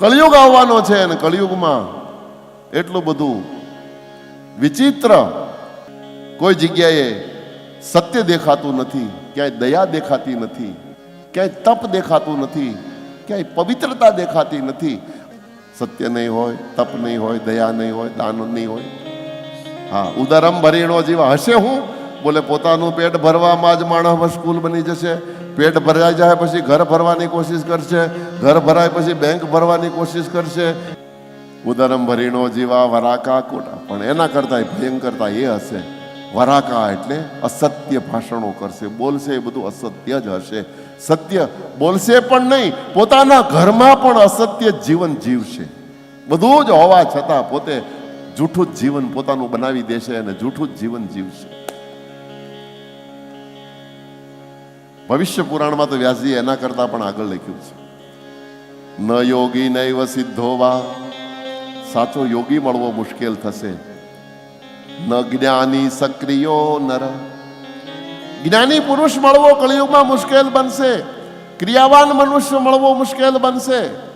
કળિયુગ આવવાનો છે અને કળિયુગમાં એટલું બધું વિચિત્ર કોઈ જગ્યાએ સત્ય દેખાતું નથી, ક્યાંય દયા દેખાતી નથી, ક્યાંય તપ દેખાતું નથી, ક્યાંય પવિત્રતા દેખાતી નથી. સત્ય નહીં હોય, તપ નહીં હોય, દયા નહીં હોય, દાન નહીં હોય. હા ઉદરમ ભરીણો જેવા હશે હું? બોલે, પોતાનું પેટ ભરવામાં જ માણસ સ્કૂલ બની જશે. પેટ ભરાઈ જાય પછી ઘર ભરવાની કોશિશ કરશે. ઘર ભરાય પછી બેંક ભરવાની કોશિશ કરશે. ઉદરમ ભરીણો જેવા વરાકા કોટા. પણ એના કરતાં ભયંકરતા એ હશે. વરાકા એટલે અસત્ય ભાષણો કરશે. બોલશે એ બધું અસત્ય જ હશે. સત્ય બોલશે પણ નહીં, પોતાના ઘરમાં પણ અસત્ય જીવન જીવશે. બધું જ હોવા છતાં પોતે જૂઠું જ જીવન પોતાનું બનાવી દેશે અને જૂઠું જ જીવન જીવશે. ભવિષ્ય પુરાણમાં તો વ્યાસજી એના કરતા પણ આગળ લખ્યું છે. ન યોગી નૈવ સિદ્ધો વા. સાચો યોગી મળવો મુશ્કેલ થશે. ન જ્ઞાની સક્રિયો નર. જ્ઞાની પુરુષ મળવો કળિયુગમાં મુશ્કેલ બનશે. ક્રિયાવાન મનુષ્ય મળવો મુશ્કેલ બનશે.